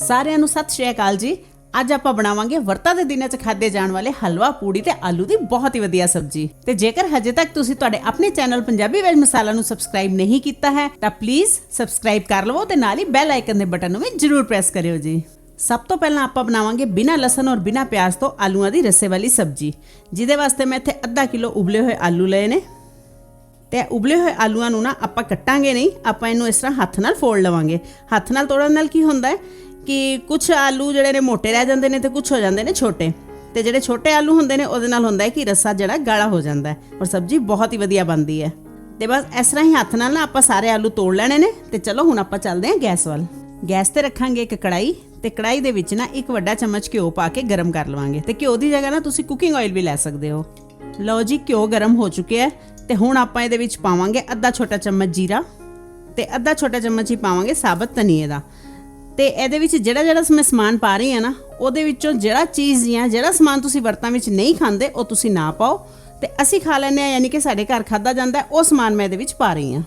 ਸਾਰਿਆਂ ਨੂੰ ਸਤਿ ਸ਼੍ਰੀ ਅਕਾਲ ਜੀ। ਅੱਜ ਆਪਾਂ ਬਣਾਵਾਂਗੇ ਵਰਤਾ ਦੇ ਦਿਨਾਂ 'ਚ ਖਾਦੇ ਜਾਣ ਵਾਲੇ ਹਲਵਾ, ਪੂੜੀ ਤੇ ਆਲੂ ਦੀ ਬਹੁਤ ਹੀ ਵਧੀਆ ਸਬਜ਼ੀ। ਤੇ ਜੇਕਰ ਹਜੇ ਤੱਕ ਤੁਸੀਂ ਤੁਹਾਡੇ ਆਪਣੇ ਚੈਨਲ ਪੰਜਾਬੀ ਵੈਜ ਮਸਾਲਾ ਨੂੰ ਸਬਸਕ੍ਰਾਈਬ ਨਹੀਂ ਕੀਤਾ ਹੈ, ਤਾਂ ਪਲੀਜ਼ ਸਬਸਕ੍ਰਾਈਬ ਕਰ ਲਵੋ ਤੇ ਨਾਲ ਹੀ ਬੈਲ ਆਈਕਨ ਦੇ ਬਟਨ ਨੂੰ ਵੀ ਜਰੂਰ ਪ੍ਰੈਸ ਕਰਿਓ ਜੀ। ਸਭ ਤੋਂ ਪਹਿਲਾਂ ਆਪਾਂ ਬਣਾਵਾਂਗੇ ਬਿਨਾਂ ਲਸਣ ਔਰ ਬਿਨਾਂ ਪਿਆਜ਼ ਤੋਂ ਆਲੂਆਂ ਦੀ ਰੱਸੇ ਵਾਲੀ ਸਬਜ਼ੀ, ਜਿਹਦੇ ਵਾਸਤੇ ਮੈਂ ਇੱਥੇ ਅੱਧਾ ਕਿਲੋ ਉਬਲੇ ਹੋਏ ਆਲੂ ਲਏ ਨੇ। ਤੇ ਉਬਲੇ ਹੋਏ ਆਲੂਆਂ ਨੂੰ ਨਾ ਆਪਾਂ ਕੱਟਾਂਗੇ ਨਹੀਂ, ਆਪਾਂ ਇਹਨੂੰ ਇਸ ਤਰ੍ਹਾਂ ਹੱਥ ਨਾਲ ਫੋੜ ਲਵਾਂਗੇ। ਹੱਥ ਨਾਲ ਤੋੜਨ ਨਾਲ ਕੀ ਹੁੰਦਾ ਹੈ? ਕਿ ਕੁਝ ਆਲੂ ਜਿਹੜੇ ਨੇ ਮੋٹے ਰਹਿ ਜਾਂਦੇ ਨੇ ਤੇ ਕੁਝ ਹੋ ਜਾਂਦੇ ਨੇ ਛੋਟੇ। ਤੇ ਜਿਹੜੇ ਛੋਟੇ ਆਲੂ ਹੁੰਦੇ ਨੇ, ਉਹਦੇ ਨਾਲ ਹੁੰਦਾ ਹੈ ਕਿ ਰੱਸਾ ਜਿਹੜਾ ਗਾੜਾ ਹੋ ਜਾਂਦਾ ਹੈ ਔਰ ਸਬਜ਼ੀ ਬਹੁਤ ਹੀ ਵਧੀਆ ਬਣਦੀ ਹੈ। ਤੇ ਬਸ ਇਸ ਤਰ੍ਹਾਂ ਹੀ ਹੱਥ ਨਾਲ ਨਾ ਆਪਾਂ ਸਾਰੇ ਆਲੂ ਤੋੜ ਲੈਣੇ ਨੇ ਤੇ ਚਲੋ ਹੁਣ ਆਪਾਂ ਚੱਲਦੇ ਹਾਂ ਗੈਸ ਵੱਲ। ਗੈਸ ਤੇ ਰੱਖਾਂਗੇ ਇੱਕ ਕੜਾਈ ਤੇ ਕੜਾਈ ਦੇ ਵਿੱਚ ਨਾ ਇੱਕ ਵੱਡਾ ਚਮਚ ਘਿਓ ਪਾ ਕੇ ਗਰਮ ਕਰ ਲਵਾਂਗੇ। ਤੇ ਘਿਓ ਦੀ ਜਗ੍ਹਾ ਨਾ ਤੁਸੀਂ ਕੁਕਿੰਗ ਆਇਲ ਵੀ ਲੈ ਸਕਦੇ ਹੋ। ਲਓ ਜੀ ਘਿਓ ਗਰਮ ਹੋ ਚੁੱਕਿਆ ਹੈ ਤੇ ਹੁਣ ਆਪਾਂ ਇਹਦੇ ਵਿੱਚ ਪਾਵਾਂਗੇ ਅੱਧਾ ਛੋਟਾ ਚਮਚ ਜੀਰਾ ਤੇ ਅੱਧਾ ਛੋਟਾ ਚਮਚ ਹੀ ਪਾਵਾਂਗੇ ਸਾਬਤ ਧਨੀਏ ਦਾ। ਤੇ ਇਹਦੇ ਵਿੱਚ ਜਿਹੜਾ ਜਿਹੜਾ ਮੈਂ ਸਮਾਨ ਪਾ ਰਹੀ ਹਾਂ ਨਾ, ਉਹਦੇ ਵਿੱਚੋਂ ਜਿਹੜਾ ਚੀਜ਼ ਜਾਂ ਜਿਹੜਾ ਸਮਾਨ ਤੁਸੀਂ ਵਰਤਾਂ ਵਿੱਚ ਨਹੀਂ ਖਾਂਦੇ, ਉਹ ਤੁਸੀਂ ਨਾ ਪਾਓ। ਤੇ ਅਸੀਂ ਖਾ ਲੈਂਦੇ ਆ ਯਾਨੀ ਕਿ ਸਾਡੇ ਘਰ ਖਾਦਾ ਜਾਂਦਾ ਉਹ ਸਮਾਨ ਮੈਂ ਇਹਦੇ ਵਿੱਚ ਪਾ ਰਹੀ ਹਾਂ।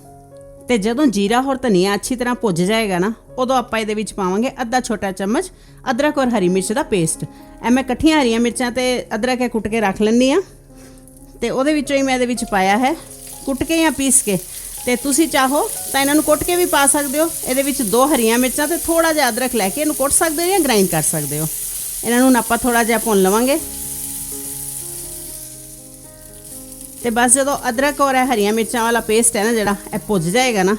ਤੇ ਜਦੋਂ ਜੀਰਾ ਹੋਰ ਧਨੀਆ ਅੱਛੀ ਤਰ੍ਹਾਂ ਭੁੱਜ ਜਾਏਗਾ ਨਾ, ਉਦੋਂ ਆਪਾਂ ਇਹਦੇ ਵਿੱਚ ਪਾਵਾਂਗੇ ਅੱਧਾ ਛੋਟਾ ਚਮਚ ਅਦਰਕ ਔਰ ਹਰੀ ਮਿਰਚ ਦਾ ਪੇਸਟ। ਐ ਮੈਂ ਇਕੱਠੀਆਂ ਹਰੀਆਂ ਮਿਰਚਾਂ ਤੇ ਅਦਰਕ ਇਹ ਕੁੱਟ ਕੇ ਰੱਖ ਲੈਂਦੀ ਆ ਤੇ ਉਹਦੇ ਵਿੱਚੋਂ ਹੀ ਮੈਂ ਇਹਦੇ ਵਿੱਚ ਪਾਇਆ ਹੈ, ਕੁੱਟ ਕੇ ਜਾਂ ਪੀਸ ਕੇ ਤੇ ਤੁਸੀਂ ਚਾਹੋ ਤਾਂ ਇਹਨਾਂ ਨੂੰ ਕੁੱਟ ਕੇ ਵੀ ਪਾ ਸਕਦੇ ਹੋ। ਇਹਦੇ ਵਿੱਚ ਦੋ ਹਰੀਆਂ ਮਿਰਚਾਂ ਤੇ ਥੋੜਾ ਜਿਹਾ ਅਦਰਕ ਲੈ ਕੇ ਇਹਨੂੰ ਕੁੱਟ ਸਕਦੇ ਹੋ ਜਾਂ ਗ੍ਰਾਈਂਡ ਕਰ ਸਕਦੇ ਹੋ। ਇਹਨਾਂ ਨੂੰ ਆਪਾਂ ਥੋੜਾ ਜਿਹਾ ਭੁੰਨ ਲਵਾਂਗੇ। ਤੇ ਬਸ ਜਦੋਂ ਅਦਰਕ ਔਰ ਇਹ ਹਰੀਆਂ ਮਿਰਚਾਂ ਵਾਲਾ ਪੇਸਟ ਹੈ ਨਾ ਜਿਹੜਾ, ਇਹ ਭੁੱਜ ਜਾਏਗਾ ਨਾ,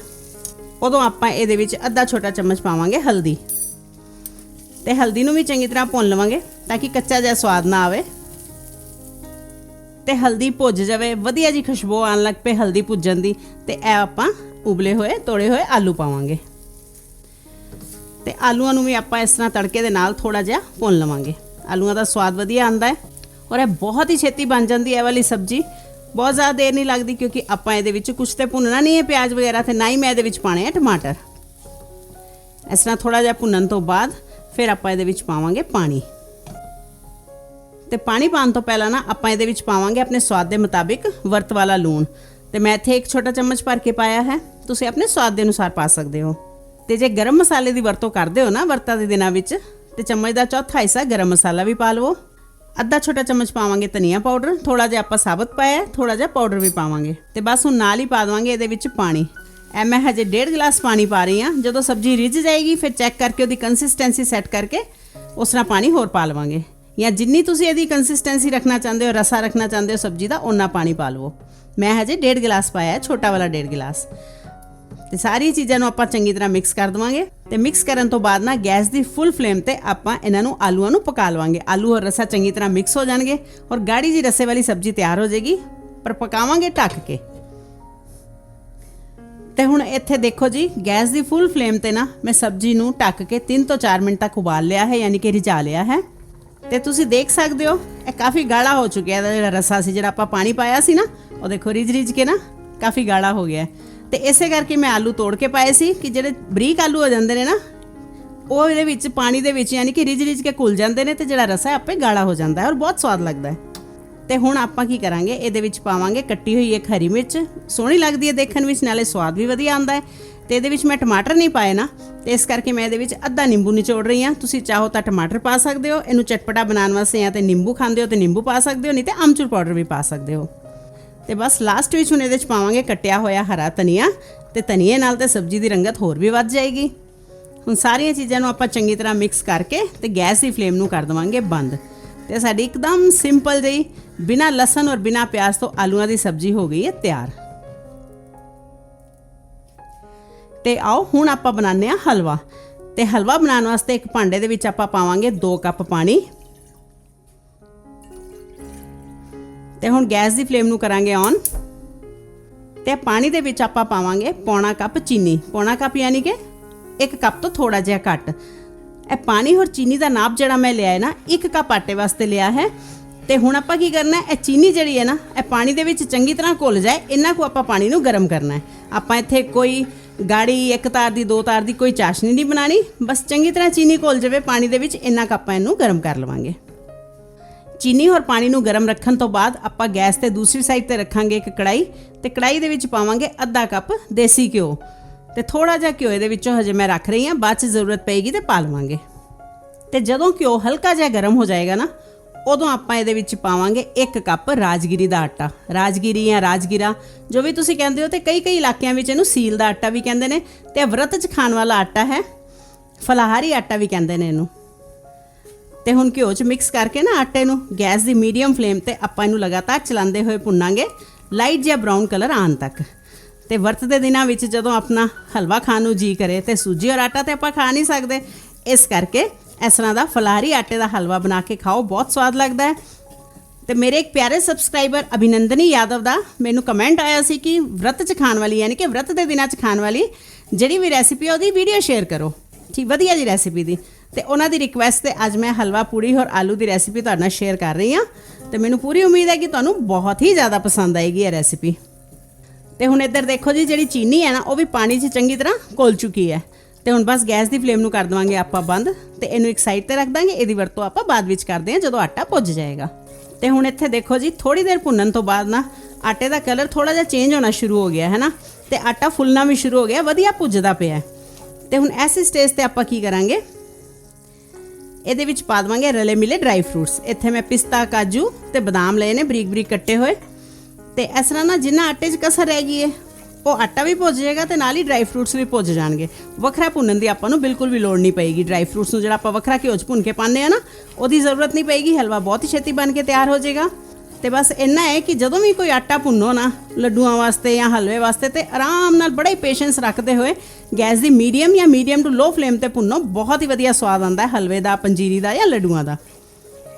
ਉਦੋਂ ਆਪਾਂ ਇਹਦੇ ਵਿੱਚ ਅੱਧਾ ਛੋਟਾ ਚਮਚ ਪਾਵਾਂਗੇ ਹਲਦੀ। ਤੇ ਹਲਦੀ ਨੂੰ ਵੀ ਚੰਗੀ ਤਰ੍ਹਾਂ ਭੁੰਨ ਲਵਾਂਗੇ ਤਾਂ ਕਿ ਕੱਚਾ ਜਿਹਾ ਸਵਾਦ ਨਾ ਆਵੇ। ਤੇ ਹਲਦੀ ਭੁੱਜ ਜਾਵੇ, ਵਧੀਆ ਜੀ ਖੁਸ਼ਬੂ ਆਣ ਲੱਗ ਪਏ ਹਲਦੀ ਭੁੱਜਣ ਦੀ, ਤੇ ਇਹ ਆਪਾਂ ਉਬਲੇ ਹੋਏ, ਤੋੜੇ ਹੋਏ ਆਲੂ ਪਾਵਾਂਗੇ। ਤੇ ਆਲੂਆਂ ਨੂੰ ਵੀ ਆਪਾਂ ਇਸ ਤਰ੍ਹਾਂ ਤੜਕੇ ਦੇ ਨਾਲ ਥੋੜਾ ਜਿਹਾ ਭੁੰਨ ਲਵਾਂਗੇ। ਆਲੂਆਂ ਦਾ ਸਵਾਦ ਵਧੀਆ ਆਂਦਾ ਹੈ, ਔਰ ਇਹ ਬਹੁਤ ਹੀ ਛੇਤੀ ਬਣ ਜਾਂਦੀ ਹੈ ਇਹ ਵਾਲੀ ਸਬਜ਼ੀ। ਬਹੁਤ ਜ਼ਿਆਦਾ ਦੇਰ ਨਹੀਂ ਲੱਗਦੀ ਕਿਉਂਕਿ ਆਪਾਂ ਇਹਦੇ ਵਿੱਚ ਕੁਝ ਤੇ ਭੁੰਨਣਾ ਨਹੀਂ ਹੈ ਪਿਆਜ਼ ਵਗੈਰਾ ਤੇ, ਨਾ ਹੀ ਮੈਂ ਇਹਦੇ ਵਿੱਚ ਪਾਣੇ ਆ ਟਮਾਟਰ। ਇਸ ਤਰ੍ਹਾਂ ਥੋੜਾ ਜਿਹਾ ਭੁੰਨਣ ਤੋਂ ਬਾਅਦ ਫਿਰ ਆਪਾਂ ਇਹਦੇ ਵਿੱਚ ਪਾਵਾਂਗੇ ਪਾਣੀ। ਤੇ ਪਾਣੀ ਪਾਉਣ ਤੋਂ ਪਹਿਲਾਂ ਨਾ ਆਪਾਂ ਇਹਦੇ ਵਿੱਚ ਪਾਵਾਂਗੇ ਆਪਣੇ ਸਵਾਦ ਦੇ ਮੁਤਾਬਿਕ ਵਰਤ ਵਾਲਾ ਲੂਣ। ਤੇ ਮੈਂ ਇੱਥੇ ਇੱਕ ਛੋਟਾ ਚਮਚ ਭਰ ਕੇ ਪਾਇਆ ਹੈ। ਤੁਸੀਂ ਆਪਣੇ ਸਵਾਦ ਦੇ ਅਨੁਸਾਰ ਪਾ ਸਕਦੇ ਹੋ। ਤੇ ਜੇ ਗਰਮ ਮਸਾਲੇ ਦੀ ਵਰਤੋਂ ਕਰਦੇ ਹੋ ਨਾ ਵਰਤਾਂ ਦੇ ਦਿਨਾਂ ਵਿੱਚ ਤੇ ਚਮਚ ਦਾ ਚੌਥਾ ਹਿੱਸਾ ਗਰਮ ਮਸਾਲਾ ਵੀ ਪਾ ਲਵੋ। ਅੱਧਾ ਛੋਟਾ ਚਮਚ ਪਾਵਾਂਗੇ ਧਨੀਆ ਪਾਊਡਰ ਥੋੜਾ ਜਿਹਾ ਆਪਾਂ ਸਾਬਤ ਪਾਇਆ ਹੈ, ਥੋੜਾ ਜਿਹਾ ਪਾਊਡਰ ਵੀ ਪਾਵਾਂਗੇ। ਤੇ ਬਸ ਹੁਣ ਨਾਲ ਹੀ ਪਾ ਦਵਾਂਗੇ ਇਹਦੇ ਵਿੱਚ ਪਾਣੀ। ਐ ਮੈਂ ਹਜੇ 1.5 ਗਲਾਸ ਪਾਣੀ ਪਾ ਰਹੀ ਹਾਂ। ਜਦੋਂ ਸਬਜ਼ੀ ਰਿੱਝ ਜਾਏਗੀ ਫਿਰ ਚੈੱਕ ਕਰਕੇ ਉਹਦੀ ਕੰਸਿਸਟੈਂਸੀ ਸੈੱਟ ਕਰਕੇ ਉਸ ਨਾਲ ਪਾਣੀ ਹੋਰ ਪਾ ਲਵਾਂਗੇ। ਜਾਂ ਜਿੰਨੀ ਤੁਸੀਂ ਇਹਦੀ ਕੰਸਿਸਟੈਂਸੀ ਰੱਖਣਾ ਚਾਹੁੰਦੇ ਹੋ, ਰਸਾ ਰੱਖਣਾ ਚਾਹੁੰਦੇ ਹੋ ਸਬਜ਼ੀ ਦਾ, ਓਨਾ ਪਾਣੀ ਪਾ ਲਵੋ। ਮੈਂ ਹਜੇ ਡੇਢ ਗਲਾਸ ਪਾਇਆ ਛੋਟਾ ਵਾਲਾ ਡੇਢ ਗਲਾਸ। ਤੇ ਸਾਰੀ ਚੀਜ਼ਾਂ ਨੂੰ ਆਪਾਂ ਚੰਗੀ ਤਰ੍ਹਾਂ ਮਿਕਸ ਕਰ ਦਵਾਂਗੇ। ਤੇ ਮਿਕਸ ਕਰਨ ਤੋਂ ਬਾਅਦ ਨਾ ਗੈਸ ਦੀ ਫੁੱਲ ਫਲੇਮ ਤੇ ਆਪਾਂ ਇਹਨਾਂ ਨੂੰ ਆਲੂਆਂ ਨੂੰ ਪਕਾ ਲਵਾਂਗੇ। ਆਲੂ ਔਰ ਰਸਾ ਚੰਗੀ ਤਰ੍ਹਾਂ ਮਿਕਸ ਹੋ ਜਾਣਗੇ ਔਰ ਗਾੜੀ ਜੀ ਰਸੇ ਵਾਲੀ ਸਬਜ਼ੀ ਤਿਆਰ ਹੋ ਜਾਏਗੀ, ਪਰ ਪਕਾਵਾਂਗੇ ਢੱਕ ਕੇ। ਤੇ ਹੁਣ ਇੱਥੇ ਦੇਖੋ ਜੀ, ਗੈਸ ਦੀ ਫੁੱਲ ਫਲੇਮ ਤੇ ਨਾ ਮੈਂ ਸਬਜ਼ੀ ਨੂੰ ਢੱਕ ਕੇ 3 ਤੋਂ 4 ਮਿੰਟ ਤੱਕ ਉਬਾਲ ਲਿਆ ਹੈ, ਯਾਨੀ ਕਿ ਰਿਝਾ ਲਿਆ ਹੈ। ਤੇ ਤੁਸੀਂ ਦੇਖ ਸਕਦੇ ਹੋ, ਇਹ ਕਾਫੀ ਗਾੜਾ ਹੋ ਚੁੱਕਿਆ ਇਹਦਾ ਜਿਹੜਾ ਰਸਾ ਸੀ, ਜਿਹੜਾ ਆਪਾਂ ਪਾਣੀ ਪਾਇਆ ਸੀ ਨਾ, ਉਹ ਦੇਖੋ ਰਿਝ ਰਿਝ ਕੇ ਨਾ ਕਾਫੀ ਗਾੜਾ ਹੋ ਗਿਆ ਹੈ। ਤੇ ਇਸੇ ਕਰਕੇ ਮੈਂ ਆਲੂ ਤੋੜ ਕੇ ਪਾਏ ਸੀ ਕਿ ਜਿਹੜੇ ਬਰੀਕ ਆਲੂ ਹੋ ਜਾਂਦੇ ਨੇ ਨਾ, ਉਹ ਇਹਦੇ ਵਿੱਚ ਪਾਣੀ ਦੇ ਵਿੱਚ ਯਾਨੀ ਕਿ ਰਿਝ ਰਿਝ ਕੇ ਘੁਲ ਜਾਂਦੇ ਨੇ ਤੇ ਜਿਹੜਾ ਰਸਾ ਆਪੇ ਗਾੜਾ ਹੋ ਜਾਂਦਾ ਹੈ ਔਰ ਬਹੁਤ ਸਵਾਦ ਲੱਗਦਾ ਹੈ ਤੇ ਹੁਣ ਆਪਾਂ ਕੀ ਕਰਾਂਗੇ? ਇਹਦੇ ਵਿੱਚ ਪਾਵਾਂਗੇ ਕੱਟੀ ਹੋਈ ਇੱਕ ਹਰੀ ਮਿਰਚ। ਸੋਹਣੀ ਲੱਗਦੀ ਹੈ ਦੇਖਣ ਵਿੱਚ, ਨਾਲੇ ਸਵਾਦ ਵੀ ਵਧੀਆ ਆਉਂਦਾ ਹੈ। ਤੇ ਇਹਦੇ ਵਿੱਚ ਮੈਂ ਟਮਾਟਰ ਨਹੀਂ ਪਾਏ ਨਾ, ਤੇ ਇਸ ਕਰਕੇ ਮੈਂ ਇਹਦੇ ਵਿੱਚ ਅੱਧਾ ਨਿੰਬੂ ਨਿਚੋੜ ਰਹੀ ਹਾਂ। ਤੁਸੀਂ ਚਾਹੋ ਤਾਂ ਟਮਾਟਰ ਪਾ ਸਕਦੇ ਹੋ, ਇਹਨੂੰ ਚਟਪਟਾ ਬਣਾਉਣ ਵਾਸਤੇ ਜਾਂ ਤੇ ਨਿੰਬੂ ਖਾਂਦੇ ਹੋ ਤੇ ਨਿੰਬੂ ਪਾ ਸਕਦੇ ਹੋ, ਨਹੀਂ ਤੇ ਅਮਚੂਰ ਪਾਊਡਰ ਵੀ ਪਾ ਸਕਦੇ ਹੋ। ਤੇ ਬਸ ਲਾਸਟ ਵਿੱਚ ਹੁਣ ਇਹਦੇ ਵਿੱਚ ਪਾਵਾਂਗੇ ਕੱਟਿਆ ਹੋਇਆ ਹਰਾ ਧਨੀਆ, ਤੇ ਧਨੀਏ ਨਾਲ ਤੇ ਸਬਜ਼ੀ ਦੀ ਰੰਗਤ ਹੋਰ ਵੀ ਵੱਧ ਜਾਏਗੀ। ਹੁਣ ਸਾਰੀਆਂ ਚੀਜ਼ਾਂ ਨੂੰ ਆਪਾਂ ਚੰਗੀ ਤਰ੍ਹਾਂ ਮਿਕਸ ਕਰਕੇ ਤੇ ਗੈਸ ਦੀ ਫਲੇਮ ਨੂੰ ਕਰ ਦਵਾਂਗੇ ਬੰਦ। ਤੇ ਸਾਡੀ ਇੱਕਦਮ ਸਿੰਪਲ ਜਿਹੀ, ਬਿਨਾ ਲਸਣ ਔਰ ਬਿਨਾ ਪਿਆਜ਼ ਤੋਂ ਆਲੂਆਂ ਦੀ ਸਬਜ਼ੀ ਹੋ ਗਈ ਹੈ ਤਿਆਰ। ਤੇ ਆਓ ਹੁਣ ਆਪਾਂ ਬਣਾਉਂਦੇ ਆ ਹਲਵਾ। ਤੇ ਹਲਵਾ ਬਣਾਉਣ ਵਾਸਤੇ ਇੱਕ ਭਾਂਡੇ ਦੇ ਵਿੱਚ ਆਪਾਂ ਪਾਵਾਂਗੇ 2 ਕੱਪ ਪਾਣੀ। ਤੇ ਹੁਣ ਗੈਸ ਦੀ ਫਲੇਮ ਨੂੰ ਕਰਾਂਗੇ ਔਨ। ਤੇ ਪਾਣੀ ਦੇ ਵਿੱਚ ਆਪਾਂ ਪਾਵਾਂਗੇ ਪੌਣਾ ਕੱਪ ਚੀਨੀ। ਪੌਣਾ ਕੱਪ ਯਾਨੀ ਕਿ ਇੱਕ ਕੱਪ ਤੋਂ ਥੋੜਾ ਜਿਹਾ ਘੱਟ। ਇਹ ਪਾਣੀ ਹੋਰ ਚੀਨੀ ਦਾ ਨਾਪ ਜਿਹੜਾ ਮੈਂ ਲਿਆ ਹੈ ਨਾ, ਇੱਕ ਕੱਪ ਆਟੇ ਵਾਸਤੇ ਲਿਆ ਹੈ। ਤੇ ਹੁਣ ਆਪਾਂ ਕੀ ਕਰਨਾ ਹੈ, ਇਹ ਚੀਨੀ ਜਿਹੜੀ ਹੈ ਨਾ, ਇਹ ਪਾਣੀ ਦੇ ਵਿੱਚ ਚੰਗੀ ਤਰ੍ਹਾਂ ਘੁਲ ਜਾਏ, ਇਹਨਾਂ ਕੋ ਆਪਾਂ ਪਾਣੀ ਨੂੰ ਗਰਮ ਕਰਨਾ ਹੈ। ਆਪਾਂ ਇੱਥੇ ਕੋਈ ਗਾੜੀ, ਇੱਕ ਤਾਰ ਦੀ, ਦੋ ਤਾਰ ਦੀ ਕੋਈ ਚਾਸ਼ਨੀ ਨਹੀਂ ਬਣਾਣੀ ਬਸ ਚੰਗੀ ਤਰ੍ਹਾਂ ਚੀਨੀ ਘੁਲ ਜਾਵੇ, ਪਾਣੀ ਦੇ ਵਿੱਚ ਇੰਨਾ ਕੱਪ ਆਪਾਂ ਇਹਨੂੰ ਗਰਮ ਕਰ ਲਵਾਂਗੇ। ਚੀਨੀ ਔਰ ਪਾਣੀ ਨੂੰ ਗਰਮ ਰੱਖਣ ਤੋਂ ਬਾਅਦ ਆਪਾਂ ਗੈਸ ਤੇ ਦੂਸਰੀ ਸਾਈਡ ਤੇ ਰੱਖਾਂਗੇ ਇੱਕ ਕੜਾਈ ਤੇ ਕੜਾਈ ਦੇ ਵਿੱਚ ਪਾਵਾਂਗੇ ਅੱਧਾ ਕੱਪ ਦੇਸੀ ਘਿਓ। ਤੇ ਥੋੜਾ ਜਿਹਾ ਘਿਓ ਇਹਦੇ ਵਿੱਚੋਂ ਹਜੇ ਮੈਂ ਰੱਖ ਰਹੀ ਹਾਂ, ਬਾਅਦ ਚ ਜ਼ਰੂਰਤ ਪਏਗੀ ਤੇ ਪਾ ਲਵਾਂਗੇ। ਤੇ ਜਦੋਂ ਘਿਓ ਹਲਕਾ ਜਿਹਾ ਗਰਮ ਹੋ ਜਾਏਗਾ ਨਾ, ਉਦੋਂ ਆਪਾਂ ਇਹਦੇ ਵਿੱਚ ਪਾਵਾਂਗੇ 1 ਕੱਪ ਰਾਜਗੀਰੀ ਦਾ ਆਟਾ। ਰਾਜਗੀਰੀ ਜਾਂ ਰਾਜਗੀਰਾ, ਜੋ ਵੀ ਤੁਸੀਂ ਕਹਿੰਦੇ ਹੋ ਤੇ ਕਈ ਕਈ ਇਲਾਕਿਆਂ ਵਿੱਚ ਇਹਨੂੰ ਸੀਲ ਦਾ ਆਟਾ ਵੀ ਕਹਿੰਦੇ ਨੇ ਤੇ ਵਰਤ 'ਚ ਖਾਣ ਵਾਲਾ ਆਟਾ ਹੈ, ਫਲਾਹਾਰੀ ਆਟਾ ਵੀ ਕਹਿੰਦੇ ਨੇ ਇਹਨੂੰ। ਤੇ ਹੁਣ ਘਿਓ 'ਚ ਮਿਕਸ ਕਰਕੇ ਨਾ ਆਟੇ ਨੂੰ, ਗੈਸ ਦੀ ਮੀਡੀਅਮ ਫਲੇਮ ਤੇ ਆਪਾਂ ਇਹਨੂੰ ਲਗਾਤਾਰ ਚਲਾਉਂਦੇ ਹੋਏ ਭੁੰਨਾਂਗੇ ਲਾਈਟ ਜਿਹਾ ਬ੍ਰਾਊਨ ਕਲਰ ਆਉਣ ਤੱਕ। ਤੇ ਵਰਤ ਦੇ ਦਿਨਾਂ ਵਿੱਚ ਜਦੋਂ ਆਪਣਾ ਹਲਵਾ ਖਾਣ ਨੂੰ ਜੀ ਕਰੇ ਤੇ ਸੂਜੀ ਔਰ ਆਟਾ ਤੇ ਆਪਾਂ ਖਾ ਨਹੀਂ ਸਕਦੇ, ਇਸ ਕਰਕੇ ਇਸ ਤਰ੍ਹਾਂ ਦਾ ਫਲਾਰੀ ਆਟੇ ਦਾ ਹਲਵਾ ਬਣਾ ਕੇ ਖਾਓ, ਬਹੁਤ ਸਵਾਦ ਲੱਗਦਾ ਹੈ। ਤੇ ਮੇਰੇ ਇੱਕ ਪਿਆਰੇ ਸਬਸਕ੍ਰਾਈਬਰ ਅਭਿਨੰਦਨੀ ਯਾਦਵ ਦਾ ਮੈਨੂੰ ਕਮੈਂਟ ਆਇਆ ਸੀ ਕਿ ਵਰਤ 'ਚ ਖਾਣ ਵਾਲੀ, ਯਾਨੀ ਕਿ ਵਰਤ ਦੇ ਦਿਨਾਂ 'ਚ ਖਾਣ ਵਾਲੀ ਜਿਹੜੀ ਵੀ ਰੈਸਿਪੀ ਉਹਦੀ ਵੀਡੀਓ ਸ਼ੇਅਰ ਕਰੋ। ਠੀਕ, ਵਧੀਆ ਜੀ ਰੈਸਿਪੀ ਦੀ। ਤੇ ਉਹਨਾਂ ਦੀ ਰਿਕੁਐਸਟ ਤੇ ਅੱਜ ਮੈਂ ਹਲਵਾ, ਪੂੜੀ ਔਰ ਆਲੂ ਦੀ ਰੈਸਿਪੀ ਤੁਹਾਡੇ ਨਾਲ ਸ਼ੇਅਰ ਕਰ ਰਹੀ ਹਾਂ। ਤੇ ਮੈਨੂੰ ਪੂਰੀ ਉਮੀਦ ਹੈ ਕਿ ਤੁਹਾਨੂੰ ਬਹੁਤ ਹੀ ਜ਼ਿਆਦਾ ਪਸੰਦ ਆਏਗੀ ਇਹ ਰੈਸਿਪੀ ਤੇ ਹੁਣ ਇੱਧਰ ਦੇਖੋ ਜੀ, ਜਿਹੜੀ ਚੀਨੀ ਹੈ ਨਾ, ਉਹ ਵੀ ਪਾਣੀ 'ਚ ਚੰਗੀ ਤਰ੍ਹਾਂ ਘੁਲ ਚੁੱਕੀ ਹੈ। ਤੇ ਹੁਣ ਬਸ ਗੈਸ ਦੀ ਫਲੇਮ ਨੂੰ ਕਰ ਦਵਾਂਗੇ ਆਪਾਂ ਬੰਦ ਤੇ ਇਹਨੂੰ ਇੱਕ ਸਾਈਡ ਤੇ ਰੱਖ ਦਾਂਗੇ, ਇਹਦੀ ਵਰਤੋਂ ਆਪਾਂ ਬਾਅਦ ਵਿੱਚ ਕਰਦੇ ਹਾਂ ਜਦੋਂ ਆਟਾ ਭੁੱਜ ਜਾਏਗਾ। ਤੇ ਹੁਣ ਇੱਥੇ ਦੇਖੋ ਜੀ ਥੋੜੀ ਦੇਰ ਭੁੰਨਣ ਤੋਂ ਬਾਅਦ ਨਾ ਆਟੇ ਦਾ ਕਲਰ ਥੋੜਾ ਜਿਹਾ ਚੇਂਜ ਹੋਣਾ ਸ਼ੁਰੂ ਹੋ ਗਿਆ ਹੈ ਨਾ ਤੇ ਆਟਾ ਫੁੱਲਣਾ ਵੀ ਸ਼ੁਰੂ ਹੋ ਗਿਆ, ਵਧੀਆ ਭੁੱਜਦਾ ਪਿਆ ਹੈ। ਤੇ ਹੁਣ ਐਸੀ ਸਟੇਜ ਤੇ ਆਪਾਂ ਕੀ ਕਰਾਂਗੇ? ਇਹਦੇ ਵਿੱਚ ਪਾ ਦਵਾਂਗੇ ਰਲੇ ਮਿਲੇ ਡਰਾਈ ਫਰੂਟਸ ਇੱਥੇ ਮੈਂ ਪਿਸਤਾ, ਕਾਜੂ ਤੇ ਬਦਾਮ ਲਏ ਨੇ ਬਰੀਕ ਬਰੀਕ ਕੱਟੇ ਹੋਏ। ਤੇ ਇਸ ਤਰ੍ਹਾਂ ਨਾ ਜਿੰਨਾ ਆਟੇ 'ਚ ਕਸਰ ਰਹਿ ਗਈ ਹੈ ਉਹ ਆਟਾ ਵੀ ਭੁੱਜ ਜਾਏਗਾ ਤੇ ਨਾਲ ਹੀ ਡਰਾਈ ਫਰੂਟਸ ਵੀ ਭੁੱਜ ਜਾਣਗੇ। ਵੱਖਰਾ ਭੁੰਨਣ ਦੀ ਆਪਾਂ ਨੂੰ ਬਿਲਕੁਲ ਵੀ ਲੋੜ ਨਹੀਂ ਪਏਗੀ। ਡਰਾਈ ਫਰੂਟਸ ਨੂੰ ਜਿਹੜਾ ਆਪਾਂ ਵੱਖਰਾ ਘਿਓ 'ਚ ਭੁੰਨ ਕੇ ਪਾਉਂਦੇ ਆ ਨਾ, ਉਹਦੀ ਜ਼ਰੂਰਤ ਨਹੀਂ ਪਏਗੀ, ਹਲਵਾ ਬਹੁਤ ਹੀ ਛੇਤੀ ਬਣ ਕੇ ਤਿਆਰ ਹੋ ਜਾਏਗਾ। ਤੇ ਬਸ ਇੰਨਾ ਹੈ ਕਿ ਜਦੋਂ ਵੀ ਕੋਈ ਆਟਾ ਭੁੰਨੋ ਨਾ, ਲੱਡੂਆਂ ਵਾਸਤੇ ਜਾਂ ਹਲਵੇ ਵਾਸਤੇ ਤੇ ਆਰਾਮ ਨਾਲ ਬੜਾ ਹੀ ਪੇਸ਼ੈਂਸ ਰੱਖਦੇ ਹੋਏ ਗੈਸ ਦੀ ਮੀਡੀਅਮ ਜਾਂ ਮੀਡੀਅਮ ਟੂ ਲੋ ਫਲੇਮ ਤੇ ਭੁੰਨੋ, ਬਹੁਤ ਹੀ ਵਧੀਆ ਸਵਾਦ ਆਉਂਦਾ ਹੈ ਹਲਵੇ ਦਾ, ਪੰਜੀਰੀ ਦਾ ਜਾਂ ਲੱਡੂਆਂ ਦਾ।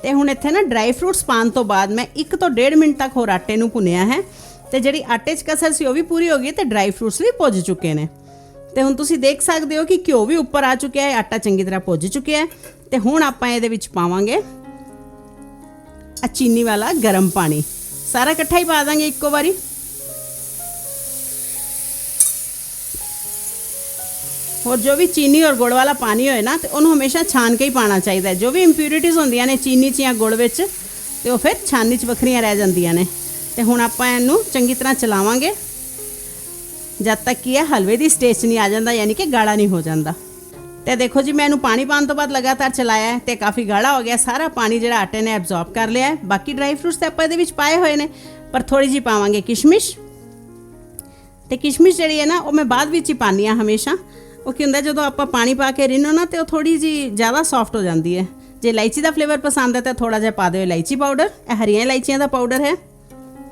ਤੇ ਹੁਣ ਇੱਥੇ ਨਾ ਡਰਾਈ ਫਰੂਟਸ ਪਾਉਣ ਤੋਂ ਬਾਅਦ ਮੈਂ 1 ਤੋਂ 1.5 ਮਿੰਟ ਤੱਕ ਹੋਰ ਆਟੇ ਨੂੰ ਭੁੰਨਿਆ ਹੈ ਤੇ ਜਿਹੜੀ ਆਟੇ 'ਚ ਕਸਰ ਸੀ ਉਹ ਵੀ ਪੂਰੀ ਹੋ ਗਈ ਤੇ ਡਰਾਈ ਫਰੂਟਸ ਵੀ ਭੁੱਜ ਚੁੱਕੇ ਨੇ। ਤੇ ਹੁਣ ਤੁਸੀਂ ਦੇਖ ਸਕਦੇ ਹੋ ਕਿ ਘਿਓ ਵੀ ਉੱਪਰ ਆ ਚੁੱਕਿਆ ਹੈ, ਆਟਾ ਚੰਗੀ ਤਰ੍ਹਾਂ ਪੁੱਜ ਚੁੱਕਿਆ ਹੈ। ਤੇ ਹੁਣ ਆਪਾਂ ਇਹਦੇ ਵਿੱਚ ਪਾਵਾਂਗੇ ਚੀਨੀ ਵਾਲਾ ਗਰਮ ਪਾਣੀ। ਸਾਰਾ ਇਕੱਠਾ ਹੀ ਪਾ ਦਾਂਗੇ ਇੱਕੋ ਵਾਰੀ। ਹੋਰ ਜੋ ਵੀ ਚੀਨੀ ਔਰ ਗੁੜ ਵਾਲਾ ਪਾਣੀ ਹੋਏ ਨਾ, ਤੇ ਉਹਨੂੰ ਹਮੇਸ਼ਾ ਛਾਣ ਕੇ ਹੀ ਪਾਣਾ ਚਾਹੀਦਾ ਜੋ ਵੀ ਇੰਪਿਊਰਿਟੀਜ਼ ਹੁੰਦੀਆਂ ਨੇ ਚੀਨੀ 'ਚ ਜਾਂ ਗੁੜ ਵਿੱਚ, ਤੇ ਉਹ ਫਿਰ ਛਾਨੀ 'ਚ ਵੱਖਰੀਆਂ ਰਹਿ ਜਾਂਦੀਆਂ ਨੇ। ਤੇ ਹੁਣ ਆਪਾਂ ਇਹਨੂੰ ਚੰਗੀ ਤਰ੍ਹਾਂ ਚਲਾਵਾਂਗੇ। ਜਦ ਤੱਕ ਕਿ ਇਹ ਹਲਵੇ ਦੀ ਸਟੇਜ 'ਚ ਨਹੀਂ ਆ ਜਾਂਦਾ, ਯਾਨੀ ਕਿ ਗਾੜਾ ਨਹੀਂ ਹੋ ਜਾਂਦਾ। ਤੇ ਦੇਖੋ ਜੀ, ਮੈਂ ਇਹਨੂੰ ਪਾਣੀ ਪਾਉਣ ਤੋਂ ਬਾਅਦ ਲਗਾਤਾਰ ਚਲਾਇਆ ਹੈ ਤੇ ਕਾਫੀ ਗਾੜਾ ਹੋ ਗਿਆ। ਸਾਰਾ ਪਾਣੀ ਜਿਹੜਾ ਆਟੇ ਨੇ ਐਬਜ਼ੌਰਬ ਕਰ ਲਿਆ ਹੈ। ਬਾਕੀ ਡਰਾਈ ਫਰੂਟਸ ਤੇ ਆਪਾਂ ਇਹਦੇ ਵਿੱਚ ਪਾਏ ਹੋਏ ਨੇ, ਪਰ ਥੋੜੀ ਜੀ ਪਾਵਾਂਗੇ ਕਿਸ਼ਮਿਸ਼। ਤੇ ਕਿਸ਼ਮਿਸ਼ ਜਿਹੜੀ ਹੈ ਨਾ, ਉਹ ਮੈਂ ਬਾਅਦ ਵਿੱਚ ਹੀ ਪਾਉਂਦੀ ਹਾਂ ਹਮੇਸ਼ਾ। ਉਹ ਕੀ ਹੁੰਦਾ, ਜਦੋਂ ਆਪਾਂ ਪਾਣੀ ਪਾ ਕੇ ਰਿੰਨੋ ਨਾ, ਤੇ ਉਹ ਥੋੜੀ ਜੀ ਜ਼ਿਆਦਾ ਸੌਫਟ ਹੋ ਜਾਂਦੀ ਹੈ। ਜੇ ਇਲਾਇਚੀ ਦਾ ਫਲੇਵਰ ਪਸੰਦ ਹੈ, ਤਾਂ ਥੋੜਾ ਜਿਹਾ ਪਾ ਦਿਓ ਇਲਾਇਚੀ ਪਾਊਡਰ ਇਹ ਹਰੀਆਂ ਇਲਾਇਚੀਆਂ ਦਾ ਪਾਊਡਰ ਹੈ।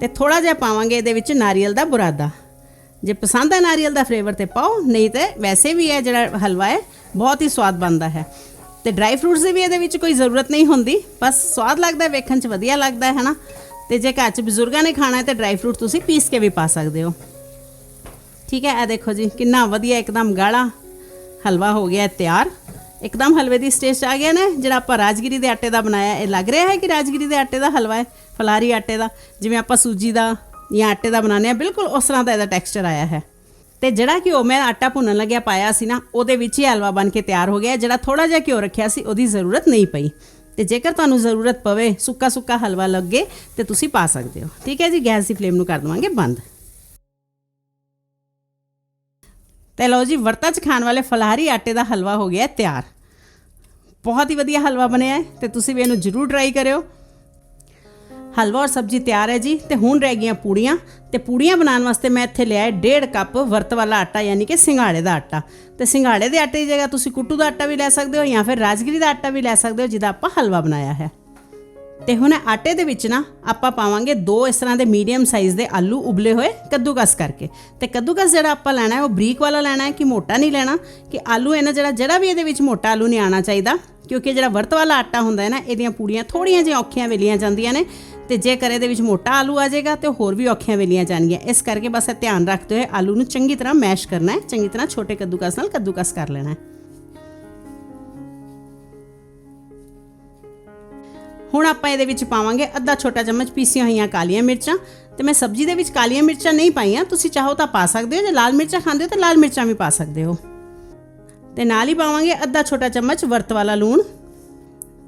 ਤੇ ਥੋੜਾ ਜਿਹਾ ਪਾਵਾਂਗੇ ਇਹਦੇ ਵਿੱਚ ਨਾਰੀਅਲ ਦਾ ਬੁਰਾਦਾ। ਜੇ ਪਸੰਦ ਹੈ ਨਾਰੀਅਲ ਦਾ ਫਲੇਵਰ ਤੇ ਪਾਓ, ਨਹੀਂ ਤੇ ਵੈਸੇ ਵੀ ਇਹ ਜਿਹੜਾ ਹਲਵਾ ਹੈ, ਬਹੁਤ ਹੀ ਸਵਾਦ ਬਣਦਾ ਹੈ। ਤੇ ਡਰਾਈ ਫਰੂਟਸ ਦੀ ਵੀ ਇਹਦੇ ਵਿੱਚ ਕੋਈ ਜ਼ਰੂਰਤ ਨਹੀਂ ਹੁੰਦੀ, ਬਸ ਸਵਾਦ ਲੱਗਦਾ, ਵੇਖਣ 'ਚ ਵਧੀਆ ਲੱਗਦਾ ਹੈ ਹਨਾ ਤੇ ਜੇ ਘਰ 'ਚ ਬਜ਼ੁਰਗਾਂ ਨੇ ਖਾਣਾ ਹੈ, ਤੇ ਡਰਾਈ ਫਰੂਟ ਤੁਸੀਂ ਪੀਸ ਕੇ ਵੀ ਪਾ ਸਕਦੇ ਹੋ। ਠੀਕ ਹੈ, ਇਹ ਦੇਖੋ ਜੀ, ਕਿੰਨਾ ਵਧੀਆ ਇੱਕਦਮ ਗਾੜਾ ਹਲਵਾ ਹੋ ਗਿਆ ਤਿਆਰ। ਇੱਕਦਮ ਹਲਵੇ ਦੀ ਸਟੇਜ 'ਚ ਆ ਗਿਆ ਨਾ, ਜਿਹੜਾ ਆਪਾਂ ਰਾਜਗਿਰੀ ਦੇ ਆਟੇ ਦਾ ਬਣਾਇਆ, ਇਹ ਲੱਗ ਰਿਹਾ ਹੈ ਕਿ ਰਾਜਗਿਰੀ ਦੇ ਆਟੇ ਦਾ ਹਲਵਾ ਹੈ? ਫਲਾਰੀ ਆਟੇ ਦਾ। ਜਿਵੇਂ ਆਪਾਂ ਸੂਜੀ ਦਾ ਜਾਂ ਆਟੇ ਦਾ ਬਣਾਉਂਦੇ ਆ ਬਿਲਕੁਲ ਉਸ ਤਰ੍ਹਾਂ ਦਾ ਇਹਦਾ ਟੈਕਸਚਰ ਆਇਆ ਹੈ। ਤੇ ਜਿਹੜਾ ਘਿਓ ਮੈਂ ਆਟਾ ਭੁੰਨਣ ਲੱਗਿਆ ਪਾਇਆ ਸੀ ਨਾ, ਉਹਦੇ ਵਿੱਚ ਹੀ ਹਲਵਾ ਬਣ ਕੇ ਤਿਆਰ ਹੋ ਗਿਆ, ਜਿਹੜਾ ਥੋੜਾ ਜਿਹਾ ਘਿਓ ਰੱਖਿਆ ਸੀ, ਉਹਦੀ ਜ਼ਰੂਰਤ ਨਹੀਂ ਪਈ। ਤੇ ਜੇਕਰ ਤੁਹਾਨੂੰ ਜ਼ਰੂਰਤ ਪਵੇ ਸੁੱਕਾ ਸੁੱਕਾ ਹਲਵਾ ਲੱਗੇ, ਤੇ ਤੁਸੀਂ ਪਾ ਸਕਦੇ ਹੋ। ਠੀਕ ਹੈ ਜੀ, ਗੈਸ ਦੀ ਫਲੇਮ ਨੂੰ ਕਰ ਦਵਾਂਗੇ ਬੰਦ। ਤੇ ਲਓ ਜੀ, ਵਰਤਾ ਚ ਖਾਣ ਵਾਲੇ ਫਲਾਹਾਰੀ ਆਟੇ ਦਾ ਹਲਵਾ ਹੋ ਗਿਆ ਤਿਆਰ। ਬਹੁਤ ਹੀ ਵਧੀਆ ਹਲਵਾ ਬਣਿਆ ਹੈ ਤੇ ਤੁਸੀਂ ਵੀ ਇਹਨੂੰ ਜ਼ਰੂਰ ਟਰਾਈ ਕਰਿਓ। ਹਲਵਾ ਔਰ ਸਬਜ਼ੀ ਤਿਆਰ ਹੈ ਜੀ ਤੇ ਹੁਣ ਰਹਿ ਗਈਆਂ ਪੂੜੀਆਂ। ਤੇ ਪੂੜੀਆਂ ਬਣਾਉਣ ਵਾਸਤੇ ਮੈਂ ਇੱਥੇ ਲਿਆ ਹੈ 1.5 ਕੱਪ ਵਰਤ ਵਾਲਾ ਆਟਾ, ਯਾਨੀ ਕਿ ਸਿੰਗਾੜੇ ਦਾ ਆਟਾ। ਤੇ ਸਿੰਗਾੜੇ ਦੇ ਆਟੇ ਦੀ ਜਗ੍ਹਾ ਤੁਸੀਂ ਕੁੱਟੂ ਦਾ ਆਟਾ ਵੀ ਲੈ ਸਕਦੇ ਹੋ ਜਾਂ ਫਿਰ ਰਾਜਗਰੀ ਦਾ ਆਟਾ ਵੀ ਲੈ ਸਕਦੇ ਹੋ, ਜਿਹਦਾ ਆਪਾਂ ਹਲਵਾ ਬਣਾਇਆ ਹੈ। ਤੇ ਹੁਣ ਆਟੇ ਦੇ ਵਿੱਚ ਨਾ ਆਪਾਂ ਪਾਵਾਂਗੇ ਦੋ ਇਸ ਤਰ੍ਹਾਂ ਦੇ ਮੀਡੀਅਮ ਸਾਈਜ਼ ਦੇ ਆਲੂ ਉਬਲੇ ਹੋਏ ਕੱਦੂਕਸ ਕਰਕੇ। ਤੇ ਕੱਦੂਕਸ ਜਿਹੜਾ ਆਪਾਂ ਲੈਣਾ ਹੈ, ਉਹ ਬਰੀਕ ਵਾਲਾ ਲੈਣਾ ਹੈ ਕਿ ਮੋਟਾ ਨਹੀਂ ਲੈਣਾ? ਕਿ ਆਲੂ ਇਹਨਾਂ ਜਿਹੜਾ ਜਿਹੜਾ ਵੀ ਇਹਦੇ ਵਿੱਚ ਮੋਟਾ ਆਲੂ ਨਹੀਂ ਆਣਾ ਚਾਹੀਦਾ, ਕਿਉਂਕਿ ਜਿਹੜਾ ਵਰਤ ਵਾਲਾ ਆਟਾ ਹੁੰਦਾ ਹੈ ਨਾ, ਇਹਦੀਆਂ ਪੂੜੀਆਂ ਥੋੜੀਆਂ ਜਿਹੀਆਂ ਔਖੀਆਂ ਵੇਲੀਆਂ ਜਾਂਦੀਆਂ ਨੇ ਤੇ ਜੇਕਰ ਇਹਦੇ ਵਿੱਚ ਮੋਟਾ ਆਲੂ ਆ ਜਾਏਗਾ ਤੇ ਹੋਰ ਵੀ ਔਖੀਆਂ ਵੇਲੀਆਂ ਜਾਣਗੀਆਂ। ਇਸ ਕਰਕੇ ਬਸ ਇਹ ਧਿਆਨ ਰੱਖਦੇ ਹੋਏ ਆਲੂ ਨੂੰ ਚੰਗੀ ਤਰ੍ਹਾਂ ਮੈਸ਼ ਕਰਨਾ ਹੈ, ਚੰਗੀ ਤਰ੍ਹਾਂ ਛੋਟੇ ਕੱਦੂਕਸ ਨਾਲ ਕੱਦੂਕਸ ਕਰ ਲੈਣਾ ਹੈ। ਹੁਣ ਆਪਾਂ ਇਹਦੇ ਵਿੱਚ ਪਾਵਾਂਗੇ ਅੱਧਾ ਛੋਟਾ ਚਮਚ ਪੀਸੀਆਂ ਹੋਈਆਂ ਕਾਲੀਆਂ ਮਿਰਚਾਂ। ਤੇ ਮੈਂ ਸਬਜ਼ੀ ਦੇ ਵਿੱਚ ਕਾਲੀਆਂ ਮਿਰਚਾਂ ਨਹੀਂ ਪਾਈਆਂ। ਤੁਸੀਂ ਚਾਹੋ ਤਾਂ ਪਾ ਸਕਦੇ ਹੋ, ਜੇ ਲਾਲ ਮਿਰਚਾਂ ਖਾਂਦੇ ਹੋ ਤਾਂ ਲਾਲ ਮਿਰਚਾਂ ਵੀ ਪਾ ਸਕਦੇ ਹੋ। ਤੇ ਨਾਲ ਹੀ ਪਾਵਾਂਗੇ ਅੱਧਾ ਛੋਟਾ ਚਮਚ ਵਰਤ ਵਾਲਾ ਲੂਣ।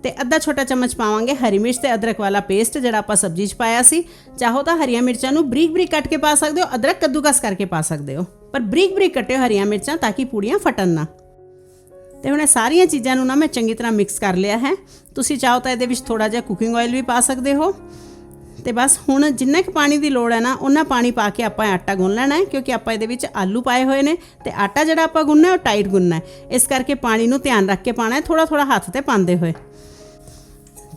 ਤੇ ਅੱਧਾ ਛੋਟਾ ਚਮਚ ਪਾਵਾਂਗੇ ਹਰੀ ਮਿਰਚ ਤੇ ਅਦਰਕ ਵਾਲਾ ਪੇਸਟ, ਜਿਹੜਾ ਆਪਾਂ ਸਬਜ਼ੀ 'ਚ ਪਾਇਆ ਸੀ। ਚਾਹੋ ਤਾਂ ਹਰੀਆਂ ਮਿਰਚਾਂ ਨੂੰ ਬਰੀਕ ਬਰੀਕ ਕੱਟ ਕੇ ਪਾ ਸਕਦੇ ਹੋ, ਅਦਰਕ ਕੱਦੂਕਸ ਕਰਕੇ ਪਾ ਸਕਦੇ ਹੋ। ਪਰ ਬਰੀਕ ਬਰੀਕ ਕੱਟਿਓ ਹਰੀਆਂ ਮਿਰਚਾਂ ਤਾਂ ਕਿ ਪੂੜੀਆਂ ਫਟਣ ਨਾ। ਤੇ ਹੁਣ ਇਹ ਸਾਰੀਆਂ ਚੀਜ਼ਾਂ ਨੂੰ ਨਾ ਮੈਂ ਚੰਗੀ ਤਰ੍ਹਾਂ ਮਿਕਸ ਕਰ ਲਿਆ ਹੈ। ਤੁਸੀਂ ਚਾਹੋ ਤਾਂ ਇਹਦੇ ਵਿੱਚ ਥੋੜਾ ਜਿਹਾ ਕੁਕਿੰਗ ਆਇਲ ਵੀ ਪਾ ਸਕਦੇ ਹੋ। ਤੇ ਬਸ ਹੁਣ ਜਿੰਨਾ ਕੁ ਪਾਣੀ ਦੀ ਲੋੜ ਹੈ ਨਾ ਉਹਨਾਂ ਪਾਣੀ ਪਾ ਕੇ ਆਪਾਂ ਆਟਾ ਗੁੰਨ ਲੈਣਾ ਹੈ, ਕਿਉਂਕਿ ਆਪਾਂ ਇਹਦੇ ਵਿੱਚ ਆਲੂ ਪਾਏ ਹੋਏ ਨੇ। ਤੇ ਆਟਾ ਜਿਹੜਾ ਆਪਾਂ ਗੁੰਨਣਾ, ਉਹ ਟਾਈਟ ਗੁੰਨਣਾ ਹੈ। ਇਸ ਕਰਕੇ ਪਾਣੀ ਨੂੰ ਧਿਆਨ ਰੱਖ ਕੇ ਪਾਣਾ ਹੈ ਥੋੜਾ ਥੋੜਾ ਹੱਥ ਤੇ ਪਾਉਂਦੇ ਹੋਏ।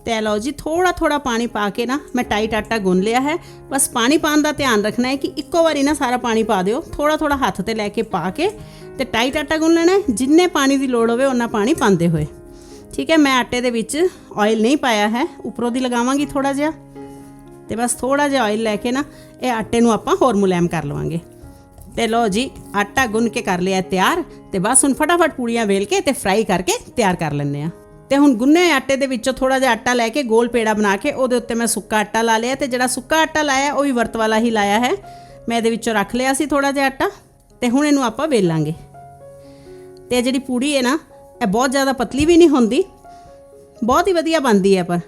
ਤੇ ਲਓ ਜੀ ਥੋੜਾ ਥੋੜਾ ਪਾਣੀ ਪਾ ਕੇ ਨਾ ਮੈਂ ਟਾਈਟ ਆਟਾ ਗੁੰਨ ਲਿਆ ਹੈ। ਬਸ ਪਾਣੀ ਪਾਣ ਦਾ ਧਿਆਨ ਰੱਖਣਾ ਹੈ ਕਿ ਇੱਕੋ ਵਾਰੀ ਨਾ ਸਾਰਾ ਪਾਣੀ ਪਾ ਦਿਓ। ਥੋੜਾ ਥੋੜਾ ਹੱਥ ਤੇ ਲੈ ਕੇ ਪਾ ਕੇ ਤੇ ਟਾਈਟ ਆਟਾ ਗੁੰਨ ਲੈਣਾ ਹੈ। ਜਿੰਨੇ ਪਾਣੀ ਦੀ ਲੋੜ ਹੋਵੇ ਉਹਨਾਂ ਪਾਣੀ ਪਾਉਂਦੇ ਹੋਏ। ਠੀਕ ਹੈ, ਮੈਂ ਆਟੇ ਦੇ ਵਿੱਚ ਆਇਲ ਨਹੀਂ ਪਾਇਆ ਹੈ। ਉੱਪਰੋਂ ਦੀ ਲਗਾਵਾਂਗੀ ਥੋੜਾ ਜਿਹਾ। ਤੇ ਬਸ ਥੋੜਾ ਜਿਹਾ ਆਇਲ ਲੈ ਕੇ ਨਾ ਇਹ ਆਟੇ ਨੂੰ ਆਪਾਂ ਹੋਰ ਮੁਲਾਇਮ ਕਰ ਲਵਾਂਗੇ। ਤੇ ਲਓ ਜੀ, ਆਟਾ ਗੁੰਨ ਕੇ ਕਰ ਲਿਆ ਤਿਆਰ। ਤੇ ਬਸ ਹੁਣ ਫਟਾਫਟ ਪੂੜੀਆਂ ਵੇਲ ਕੇ ਤੇ ਫਰਾਈ ਕਰਕੇ ਤਿਆਰ ਕਰ ਲੈਂਦੇ ਆ ਤੇ ਹੁਣ ਗੁੰਨੇ ਹੋਏ ਆਟੇ ਦੇ ਵਿੱਚੋਂ ਥੋੜਾ ਜਿਹਾ ਆਟਾ ਲੈ ਕੇ ਗੋਲ ਪੇੜਾ ਬਣਾ ਕੇ ਉਹਦੇ ਉੱਤੇ ਮੈਂ ਸੁੱਕਾ ਆਟਾ ਲਾ ਲਿਆ ਤੇ ਜਿਹੜਾ ਸੁੱਕਾ ਆਟਾ ਲਾਇਆ, ਉਹ ਵੀ ਵਰਤ ਵਾਲਾ ਹੀ ਲਾਇਆ ਹੈ। ਮੈਂ ਇਹਦੇ ਵਿੱਚੋਂ ਰੱਖ ਲਿਆ ਸੀ ਥੋੜਾ ਜਿਹਾ ਆਟਾ ਤੇ ਹੁਣ ਇਹਨੂੰ ਆਪਾਂ ਵੇਲਾਂਗੇ। ਤੇ ਇਹ ਜਿਹੜੀ ਪੂੜੀ ਹੈ ਨਾ, ਇਹ ਬਹੁਤ ਜ਼ਿਆਦਾ ਪਤਲੀ ਵੀ ਨਹੀਂ ਹੁੰਦੀ, ਬਹੁਤ ਹੀ ਵਧੀਆ ਬਣਦੀ ਹੈ ਪਰ।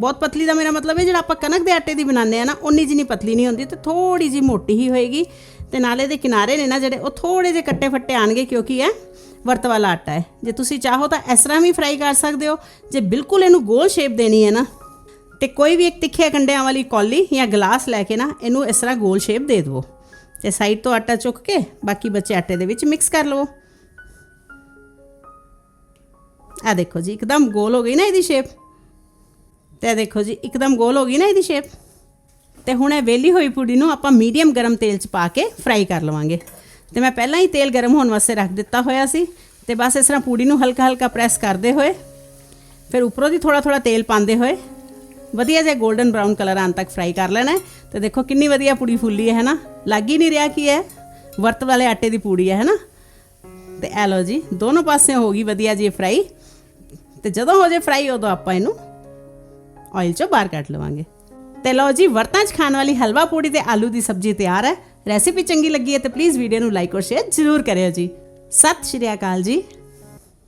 ਬਹੁਤ ਪਤਲੀ ਦਾ ਮੇਰਾ ਮਤਲਬ ਹੈ ਜਿਹੜਾ ਆਪਾਂ ਕਣਕ ਦੇ ਆਟੇ ਦੀ ਬਣਾਉਂਦੇ ਆ ਨਾ ਉਨੀ ਜਿੰਨੀ ਪਤਲੀ ਨਹੀਂ ਹੁੰਦੀ ਤੇ ਥੋੜੀ ਜੀ ਮੋਟੀ ਹੀ ਹੋਏਗੀ ਤੇ ਨਾਲੇ ਦੇ ਕਿਨਾਰੇ ਨੇ ਨਾ ਜਿਹੜੇ, ਉਹ ਥੋੜੇ ਜਿਹੇ ਕੱਟੇ ਫੱਟੇ ਆਣਗੇ ਕਿਉਂਕਿ ਇਹ ਵਰਤ ਵਾਲਾ ਆਟਾ ਹੈ। ਜੇ ਤੁਸੀਂ ਚਾਹੋ ਤਾਂ ਇਸ ਤਰ੍ਹਾਂ ਵੀ ਫਰਾਈ ਕਰ ਸਕਦੇ ਹੋ। ਜੇ ਬਿਲਕੁਲ ਇਹਨੂੰ ਗੋਲ ਸ਼ੇਪ ਦੇਣੀ ਹੈ ਨਾ, ਤੇ ਕੋਈ ਵੀ ਇੱਕ ਤਿੱਖੇ ਕੰਡਿਆਂ ਵਾਲੀ ਕੌਲੀ ਜਾਂ ਗਲਾਸ ਲੈ ਕੇ ਨਾ, ਇਹਨੂੰ ਇਸ ਤਰ੍ਹਾਂ ਗੋਲ ਸ਼ੇਪ ਦੇ ਦਿਓ। ਤੇ ਸਾਈਡ ਤੋਂ ਆਟਾ ਚੁੱਕ ਕੇ ਬਾਕੀ ਬਚੇ ਆਟੇ ਦੇ ਵਿੱਚ ਮਿਕਸ ਕਰ ਲਵੋ। ਆ ਦੇਖੋ ਜੀ, ਇੱਕਦਮ ਗੋਲ ਹੋ ਗਈ ਨਾ ਇਹਦੀ ਸ਼ੇਪ ਤੇ ਇਹ ਦੇਖੋ ਜੀ, ਇੱਕਦਮ ਗੋਲ ਹੋ ਗਈ ਨਾ ਇਹਦੀ ਸ਼ੇਪ ਤੇ ਹੁਣ ਇਹ ਵੇਲੀ ਹੋਈ ਪੂੜੀ ਨੂੰ ਆਪਾਂ ਮੀਡੀਅਮ ਗਰਮ ਤੇਲ 'ਚ ਪਾ ਕੇ ਫਰਾਈ ਕਰ ਲਵਾਂਗੇ। ਤੇ ਮੈਂ ਪਹਿਲਾਂ ਹੀ ਤੇਲ ਗਰਮ ਹੋਣ ਵਾਸਤੇ ਰੱਖ ਦਿੱਤਾ ਹੋਇਆ ਸੀ ਤੇ ਬਸ ਇਸ ਤਰ੍ਹਾਂ ਪੂੜੀ ਨੂੰ ਹਲਕਾ ਹਲਕਾ ਪ੍ਰੈਸ ਕਰਦੇ ਹੋਏ ਫਿਰ ਉੱਪਰੋਂ ਦੀ ਥੋੜਾ ਥੋੜਾ ਤੇਲ ਪਾਉਂਦੇ ਹੋਏ ਵਧੀਆ ਜਿਹਾ 골ਡਨ ਬ੍ਰਾਊਨ ਕਲਰ ਆਉਣ ਤੱਕ ਫਰਾਈ ਕਰ ਲੈਣਾ ਹੈ। ਤੇ ਦੇਖੋ ਕਿੰਨੀ ਵਧੀਆ ਪੂੜੀ ਫੁੱਲੀ ਹੈ ਨਾ? ਲੱਗ ਹੀ ਨਹੀਂ ਰਿਹਾ ਕੀ ਹੈ ਵਰਤ ਵਾਲੇ ਆਟੇ ਦੀ ਪੂੜੀ ਹੈ ਨਾ? ਤੇ ਇਹ ਲਓ ਜੀ, ਦੋਨੋਂ ਪਾਸੇ ਹੋ ਗਈ ਵਧੀਆ ਜੀ ਫਰਾਈ। ਤੇ ਜਦੋਂ ਹੋ ਜੇ ਫਰਾਈ, ਉਦੋਂ ਆਪਾਂ ਇਹਨੂੰ ਆਇਲ ਚੋਂ ਬਾਹਰ ਕੱਢ ਲਵਾਂਗੇ। ਤੇ ਲਓ ਜੀ, ਵਰਤਾਂ 'ਚ ਖਾਣ ਵਾਲੀ ਹਲਵਾ ਪੂੜੀ ਤੇ ਆਲੂ ਦੀ ਸਬਜ਼ੀ ਤਿਆਰ ਹੈ। ਰੈਸਿਪੀ ਚੰਗੀ ਲੱਗੀ ਹੈ ਤੇ ਪਲੀਜ਼ ਵੀਡੀਓ ਨੂੰ ਲਾਈਕ ਔਰ ਸ਼ੇਅਰ ਜ਼ਰੂਰ ਕਰਿਓ ਜੀ। ਸਤਿ ਸ਼੍ਰੀ ਅਕਾਲ ਜੀ।